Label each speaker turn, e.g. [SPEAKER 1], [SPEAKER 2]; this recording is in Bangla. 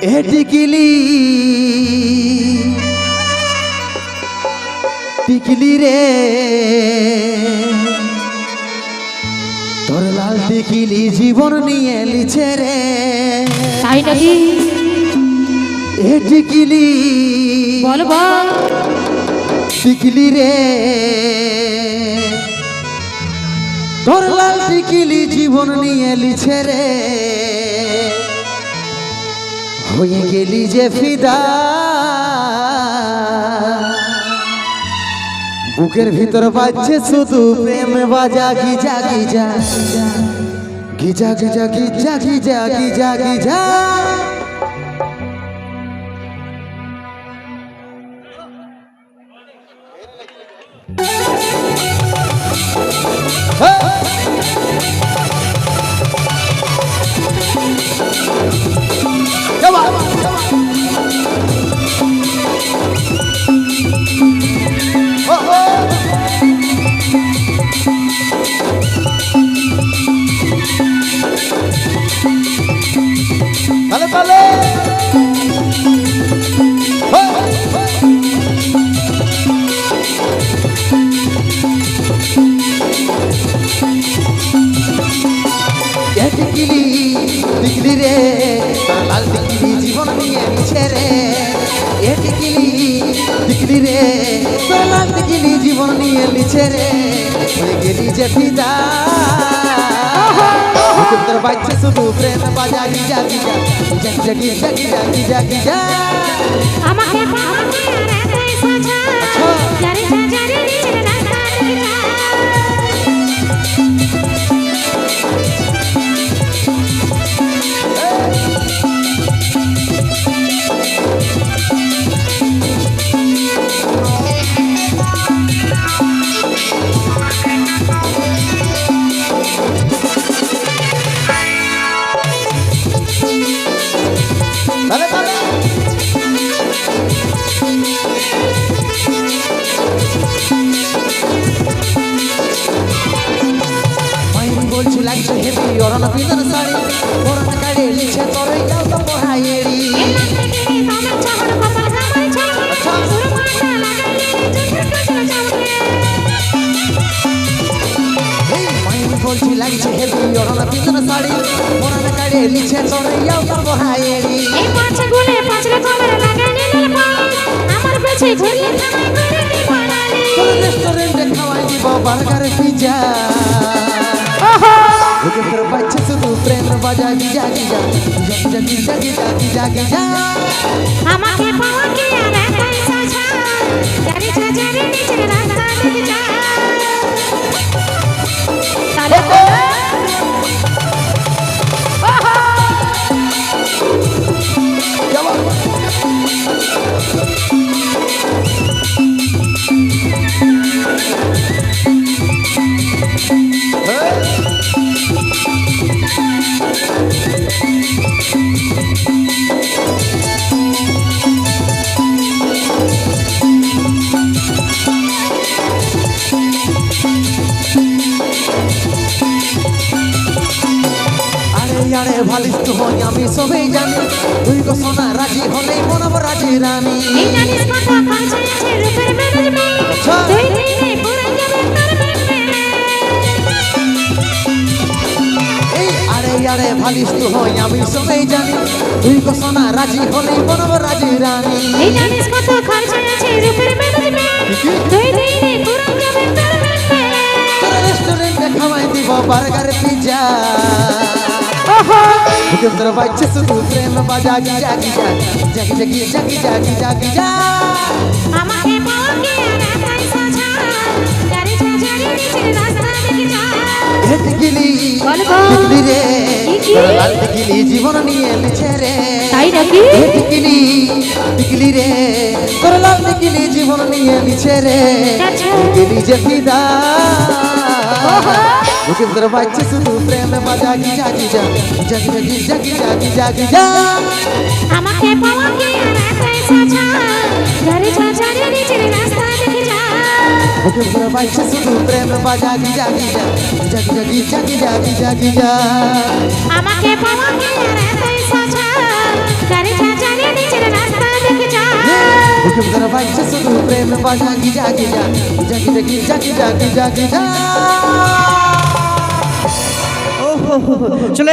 [SPEAKER 1] টিকিলি টিকিলি রে। তোর লাল টিকিলি জীবন নিয়ে লিছে রে।
[SPEAKER 2] তাই নাকি?
[SPEAKER 1] এ টিকিলি
[SPEAKER 2] বল বল।
[SPEAKER 1] টিকিলি রে। তোর লাল টিকিলি জীবন নিয়ে লিছে রে। হয়ে গেলি যে ফিদা বুকের ভিতর বাজছে শুধু প্রেম বাজা গিজা গিজা গিজা গিজা গিজা গিজা গিজা গিজা Come টিকিলি রে তোর লাল টিকিলি জীবন নিয়ে মিছে রে। এ টিকিলি টিকিলি রে তোর লাল টিকিলি জীবন নিয়ে মিছে রে। হয়ে গেলি যে ফিদা। ভিতর বাজছে শুধু প্রেম বাজারি গিজা গিজা গিজা গিজা গিজা গিজা গিজা চরণ পিতর সারি পরন কাড়ে, লিখে তরে যাও তো পহাইড়ি বলছি, লাগছে হেবি অরণ পিতর শাড়ি পরন কাড়ে, লিখে তরে যাও তো পহাইড়ি
[SPEAKER 2] এই পাঁচ গুলে
[SPEAKER 1] পিজা। के फिर बच्चे से तू प्रेम बजा गिजा गिजा गिजा गिजा गिजा गिजा गिजा
[SPEAKER 2] আমাকে পাওয়া কি আর পয়সা ছাড় জানি ছা জানি নিজের রাস্তা দেখে যা
[SPEAKER 1] ভালিষ্ঠ হই আমি সবেই জানি। তুই ঘোষণা রাজি হলেই মনব রাজি রানী। আরে ভালিষ্ঠ হই আমি সবেই জানি। তুই ঘোষণা রাজি হলেই মনব রাজি রানী।
[SPEAKER 2] জানিস আছে রূপের তুই যাবে তোর
[SPEAKER 1] রেস্টুরেন্টে খাওয়াই দিব বার্গার তোর বাচ্চা শুধু প্রেম বাজা জাগি জাগি জাগি জাগি জাগি জাগি জাগি
[SPEAKER 2] আমাকে বলকে না তাই সোজা গাড়ি ছাড়ি নিচে রাস্তা দেখে যা। হেট গিলি
[SPEAKER 1] দেখলি রে। লাল দেখলি জীবন নিয়ে লিছে রে।
[SPEAKER 2] তাই নাকি?
[SPEAKER 1] হেট গিলি দেখলি রে। তোর লাল দেখলি জীবন নিয়ে লিছে রে।
[SPEAKER 2] আচ্ছা,
[SPEAKER 1] আচ্ছা। দেখলি যে ফিদা। दरवाज बाई शुधु प्रेम मज़ा की जागी जा जग गिजा गिजा गिजा गिजा
[SPEAKER 2] আমাকে পাওয়া কি আর একাই সাজা ধরে ছাড়ে নিজের রাস্তা দেখে যা
[SPEAKER 1] जोगिंदर बाई शुधु प्रेम मज़ा जागी गिजा जग गिजा गिजा गिजा गिजा
[SPEAKER 2] আমাকে পাওয়া কি আর একাই সাজা ধরে ছাড়ে
[SPEAKER 1] নিজের রাস্তা দেখে যা जोगिंदर बाई शुधु प्रेम मज़ा जागी गिजा जग गिजा जागी
[SPEAKER 3] जागी गिजा চলে